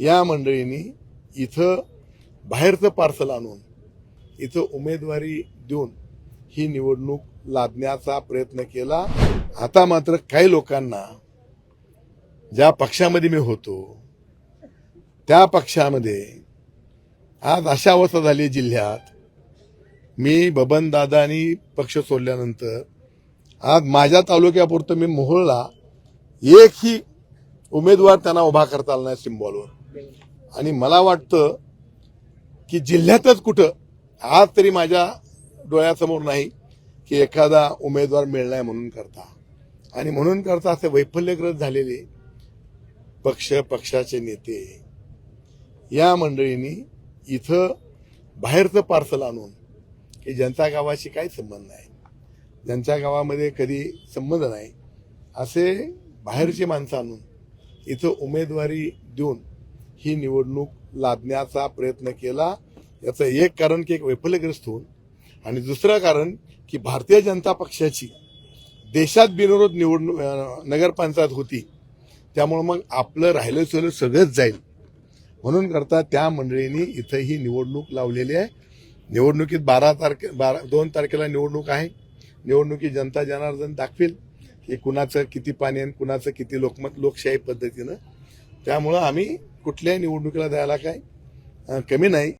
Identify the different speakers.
Speaker 1: या मंडळींनी इथं बाहेरचं पार्सल आणून इथं उमेदवारी देऊन ही निवडणूक लादण्याचा प्रयत्न केला. आता मात्र काही लोकांना ज्या पक्षामध्ये मी होतो त्या पक्षामध्ये आज अशा अवस्था झाली जिल्ह्यात. मी बबनदादानी पक्ष सोडल्यानंतर आज माझ्या तालुक्यापुरतं मी मोहोळला एकही उमेदवार त्यांना उभा करता आला नाही सिम्बॉलवर. आणि मला वाटतं की जिल्ह्यातच कुठं आज तरी माझ्या डोळ्यासमोर नाही की एखादा उमेदवार मिळणार म्हणून करता. आणि म्हणून करता असे वैफल्यग्रस्त झालेले पक्ष पक्षाचे नेते. या मंडळींनी इथं बाहेरचं पार्सल आणून की जनता गावाशी काही संबंध नाही ज्यांच्या गावामध्ये कधी संबंध नाही असे बाहेरची माणसं आणून इथं उमेदवारी देऊन ही निवडणूक लादण्याचा प्रयत्न केला. याचं एक कारण की एक वैफल्यग्रस्त होऊन आणि दुसरं कारण की भारतीय जनता पक्षाची देशात बिनविरोध निवडणूक नगरपंचायत होती. त्यामुळं मग आपलं राहिलं सोयलं सगळंच जाईल. म्हणून करता त्या मंडळींनी इथं ही निवडणूक लावलेली आहे. निवडणुकीत बारा तारखे बारा दोन तारखेला निवडणूक आहे. निवडणुकीत जनता जनार्दन दाखवेल की कुणाचं किती पाणी आणि कुणाचं किती लोकमत लोकशाही पद्धतीनं. त्यामुळं आम्ही कुठल्याही निवडणुकीला द्यायला काय कमी नाही.